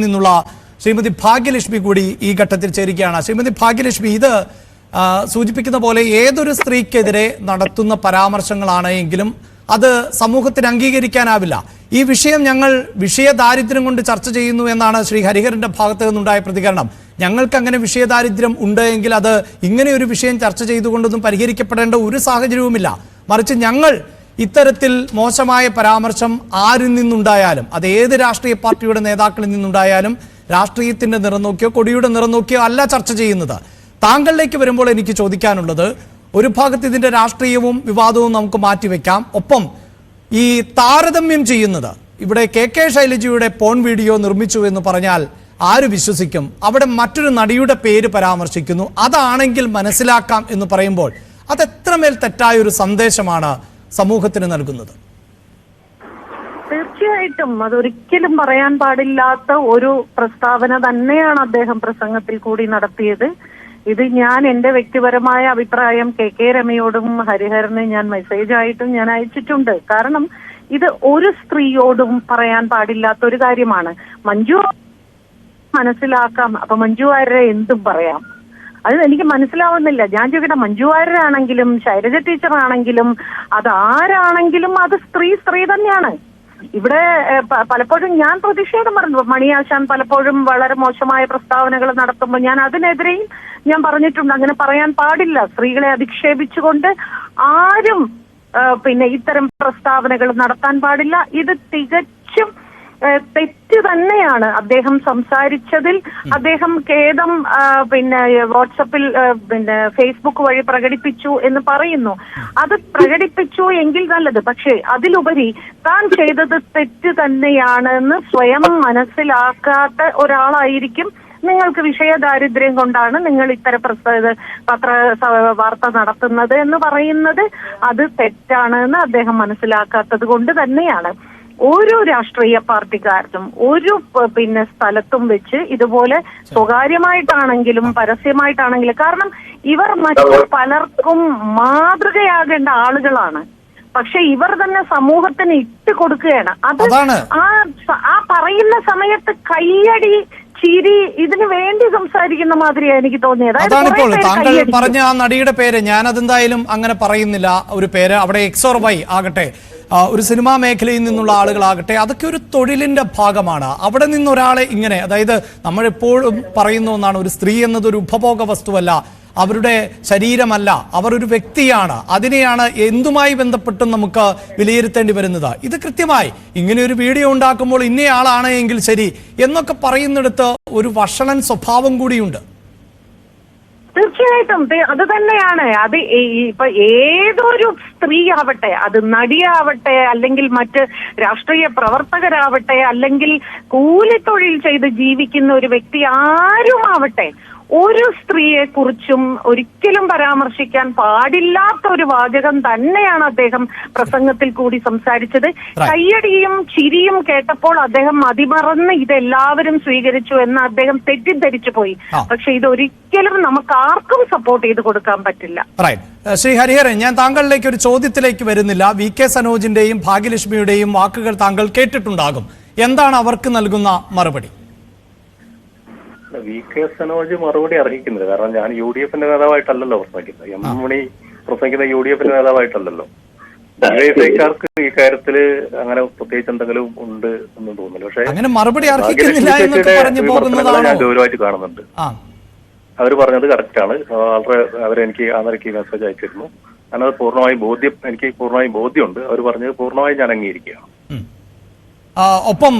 നിന്നുള്ള ശ്രീമതി ഭാഗ്യലക്ഷ്മി കൂടി ഈ ഘട്ടത്തിൽ ചേരുകയാണ്. ശ്രീമതി ഭാഗ്യലക്ഷ്മി ഇത് സൂചിപ്പിക്കുന്ന പോലെ ഏതൊരു സ്ത്രീക്കെതിരെ നടത്തുന്ന പരാമർശങ്ങളാണ് എങ്കിലും അത് സമൂഹത്തിന് അംഗീകരിക്കാനാവില്ല. ഈ വിഷയം ഞങ്ങൾ വിഷയദാരിദ്ര്യം കൊണ്ട് ചർച്ച ചെയ്യുന്നു എന്നാണ് ശ്രീ ഹരിഹരന്റെ ഭാഗത്ത് നിന്നുണ്ടായ പ്രതികരണം. ഞങ്ങൾക്ക് അങ്ങനെ വിഷയദാരിദ്ര്യം ഉണ്ട് എങ്കിൽ അത് ഇങ്ങനെ ഒരു വിഷയം ചർച്ച ചെയ്തുകൊണ്ടൊന്നും പരിഹരിക്കപ്പെടേണ്ട ഒരു സാഹചര്യവുമില്ല. മറിച്ച് ഞങ്ങൾ ഇത്തരത്തിൽ മോശമായ പരാമർശം ആരിൽ നിന്നുണ്ടായാലും അത് ഏത് രാഷ്ട്രീയ പാർട്ടിയുടെ നേതാക്കളിൽ നിന്നുണ്ടായാലും രാഷ്ട്രീയത്തിന്റെ നിറം നോക്കിയോ കൊടിയുടെ നിറം നോക്കിയോ അല്ല ചർച്ച ചെയ്യുന്നത്. താങ്കളിലേക്ക് വരുമ്പോൾ എനിക്ക് ചോദിക്കാനുള്ളത് ഒരു ഭാഗത്ത് ഇതിന്റെ രാഷ്ട്രീയവും വിവാദവും നമുക്ക് മാറ്റിവെക്കാം. ഒപ്പം ഈ താരതമ്യം ചെയ്യുന്നത് ഇവിടെ കെ കെ ശൈലജയുടെ പോൺ വീഡിയോ നിർമ്മിച്ചു എന്ന് പറഞ്ഞാൽ ആര് വിശ്വസിക്കും? അവിടെ മറ്റൊരു നടിയുടെ പേര് പരാമർശിക്കുന്നു. അതാണെങ്കിൽ മനസ്സിലാക്കാം എന്ന് പറയുമ്പോൾ അതെത്രമേൽ തെറ്റായ ഒരു സന്ദേശമാണ് സമൂഹത്തിന് നൽകുന്നത്? തീർച്ചയായിട്ടും. അതൊരിക്കലും പറയാൻ പാടില്ലാത്ത ഒരു പ്രസ്താവന തന്നെയാണ് അദ്ദേഹം പ്രസംഗത്തിൽ കൂടി നടത്തിയത്. ഇത് ഞാൻ എന്റെ വ്യക്തിപരമായ അഭിപ്രായം കെ കെ രമയോടും ഹരിഹരന് ഞാൻ മെസ്സേജ് ആയിട്ടും ഞാൻ അയച്ചിട്ടുണ്ട്. കാരണം ഇത് ഒരു സ്ത്രീയോടും പറയാൻ പാടില്ലാത്ത ഒരു കാര്യമാണ്. മഞ്ജു മനസ്സിലാക്കാം. അപ്പൊ മഞ്ജു വാര്യരെ എന്തും പറയാം. അത് എനിക്ക് മനസ്സിലാവുന്നില്ല. ഞാൻ ചോദിക്കട്ടെ മഞ്ജു വാര്യരാണെങ്കിലും ശൈലജ ടീച്ചറാണെങ്കിലും അത് ആരാണെങ്കിലും അത് സ്ത്രീ സ്ത്രീ തന്നെയാണ്. ഇവിടെ പലപ്പോഴും ഞാൻ പ്രതിഷേധം പറഞ്ഞു മണിയാശാൻ പലപ്പോഴും വളരെ മോശമായ പ്രസ്താവനകൾ നടത്തുമ്പോൾ ഞാൻ അതിനെതിരെയും ഞാൻ പറഞ്ഞിട്ടുണ്ട്. അങ്ങനെ പറയാൻ പാടില്ല. സ്ത്രീകളെ അധിക്ഷേപിച്ചുകൊണ്ട് ആരും പിന്നെ ഇത്തരം പ്രസ്താവനകൾ നടത്താൻ പാടില്ല. ഇത് തികച്ചും തെറ്റ് തന്നെയാണ് അദ്ദേഹം സംസാരിച്ചതിൽ. അദ്ദേഹം ഖേദം പിന്നെ വാട്സപ്പിൽ പിന്നെ ഫേസ്ബുക്ക് വഴി പ്രകടിപ്പിച്ചു എന്ന് പറയുന്നു. അത് പ്രകടിപ്പിച്ചു എങ്കിൽ നല്ലത്. പക്ഷേ അതിലുപരി താൻ ചെയ്തത് തെറ്റ് തന്നെയാണെന്ന് സ്വയം മനസ്സിലാക്കാത്ത ഒരാളായിരിക്കും നിങ്ങൾക്ക് വിഷയദാരിദ്ര്യം കൊണ്ടാണ് നിങ്ങൾ ഇത്തരം പ്രസ്ത പത്ര വാർത്ത നടത്തുന്നത് എന്ന് പറയുന്നത്. അത് തെറ്റാണ് എന്ന് അദ്ദേഹം മനസ്സിലാക്കാത്തത് കൊണ്ട് തന്നെയാണ്. ഓരോ രാഷ്ട്രീയ പാർട്ടിക്കാർക്കും ഒരു പിന്നെ സ്ഥലത്തും വെച്ച് ഇതുപോലെ സ്വകാര്യമായിട്ടാണെങ്കിലും പരസ്യമായിട്ടാണെങ്കിലും കാരണം ഇവർ മറ്റു പലർക്കും മാതൃകയാകേണ്ട ആളുകളാണ്. പക്ഷെ ഇവർ തന്നെ സമൂഹത്തിന് ഇട്ട് കൊടുക്കുകയാണ്. അത് ആ പറയുന്ന സമയത്ത് കയ്യടി ചിരി ഇതിനു വേണ്ടി സംസാരിക്കുന്ന മാതിരിയാണ് എനിക്ക് തോന്നിയത്. അതാണിപ്പോൾ താങ്കൾ പറഞ്ഞ ആ നടിയുടെ പേര് ഞാൻ അതെന്തായാലും അങ്ങനെ പറയുന്നില്ല. ഒരു പേര് അവിടെ എക്സോർ വൈ ആകട്ടെ. ഒരു സിനിമാ മേഖലയിൽ നിന്നുള്ള ആളുകളാകട്ടെ. അതൊക്കെ ഒരു തൊഴിലിന്റെ ഭാഗമാണ്. അവിടെ നിന്ന് ഒരാളെ ഇങ്ങനെ അതായത് നമ്മൾ എപ്പോഴും പറയുന്ന ഒന്നാണ് ഒരു സ്ത്രീ എന്നത് ഒരു ഉപഭോഗ വസ്തുവല്ല. അവരുടെ ശരീരമല്ല അവർ ഒരു വ്യക്തിയാണ്. അതിനെയാണ് എന്തുമായി ബന്ധപ്പെട്ടും നമുക്ക് വിലയിരുത്തേണ്ടി വരുന്നത്. ഇത് കൃത്യമായി ഇങ്ങനെ ഒരു വീഡിയോ ഉണ്ടാക്കുമ്പോൾ ഇന്നയാളാണ് എങ്കിൽ ശരി എന്നൊക്കെ പറയുന്നിടത്ത് ഒരു വഷളൻ സ്വഭാവം കൂടിയുണ്ട്. തീർച്ചയായിട്ടും. അത് തന്നെയാണ്. അത് ഇപ്പൊ ഏതൊരു സ്ത്രീ ആവട്ടെ അത് നടിയാവട്ടെ അല്ലെങ്കിൽ മറ്റ് രാഷ്ട്രീയ പ്രവർത്തകരാവട്ടെ അല്ലെങ്കിൽ കൂലിത്തൊഴിൽ ചെയ്ത് ജീവിക്കുന്ന ഒരു വ്യക്തി ആരുമാവട്ടെ ഒരു സ്ത്രീയെ കുറിച്ചും ഒരിക്കലും പരാമർശിക്കാൻ പാടില്ലാത്ത ഒരു വാചകം തന്നെയാണ് അദ്ദേഹം പ്രസംഗത്തിൽ കൂടി സംസാരിച്ചത്. കയ്യടിയും ചിരിയും കേട്ടപ്പോൾ അദ്ദേഹം മതിമറന്ന് ഇതെല്ലാവരും സ്വീകരിച്ചു എന്ന് അദ്ദേഹം തെറ്റിദ്ധരിച്ചു പോയി. പക്ഷെ ഇതൊരിക്കലും നമുക്ക് ആർക്കും സപ്പോർട്ട് ചെയ്ത് കൊടുക്കാൻ പറ്റില്ല. ശ്രീ ഹരിഹരൻ ഞാൻ താങ്കളിലേക്ക് ഒരു ചോദ്യത്തിലേക്ക് വരുന്നില്ല. വി കെ സനോജിന്റെയും ഭാഗ്യലക്ഷ്മിയുടെയും വാക്കുകൾ താങ്കൾ കേട്ടിട്ടുണ്ടാകും. എന്താണ് അവർക്ക് നൽകുന്ന മറുപടി? വി കെ സനോജ് മറുപടി അർഹിക്കുന്നില്ല. കാരണം ഞാൻ യു ഡി എഫിന്റെ നേതാവായിട്ടല്ലല്ലോ പ്രസംഗിക്കുന്നത് എം എം മണി പ്രസംഗിക്കുന്ന യു ഡി എഫിന്റെ നേതാവായിട്ടല്ലല്ലോ ഡിവൈഎഫ്ഐക്കാർക്ക് ഈ കാര്യത്തിൽ അങ്ങനെ പ്രത്യേകിച്ച് എന്തെങ്കിലും ഉണ്ട് എന്ന് തോന്നുന്നില്ല. പക്ഷേ അങ്ങനെ മറുപടി ഞാൻ ഗൗരവമായിട്ട് കാണുന്നുണ്ട്. അവർ പറഞ്ഞത് കറക്റ്റാണ് വളരെ അവരെനിക്ക് ആ നിലയ്ക്ക് മെസ്സേജ് അയച്ചിരുന്നു. ഞാനത് പൂർണമായും ബോധ്യം എനിക്ക് പൂർണമായും ബോധ്യമുണ്ട്. അവർ പറഞ്ഞത് പൂർണമായും ഞാൻ അംഗീകരിക്കുകയാണ്. ഒപ്പം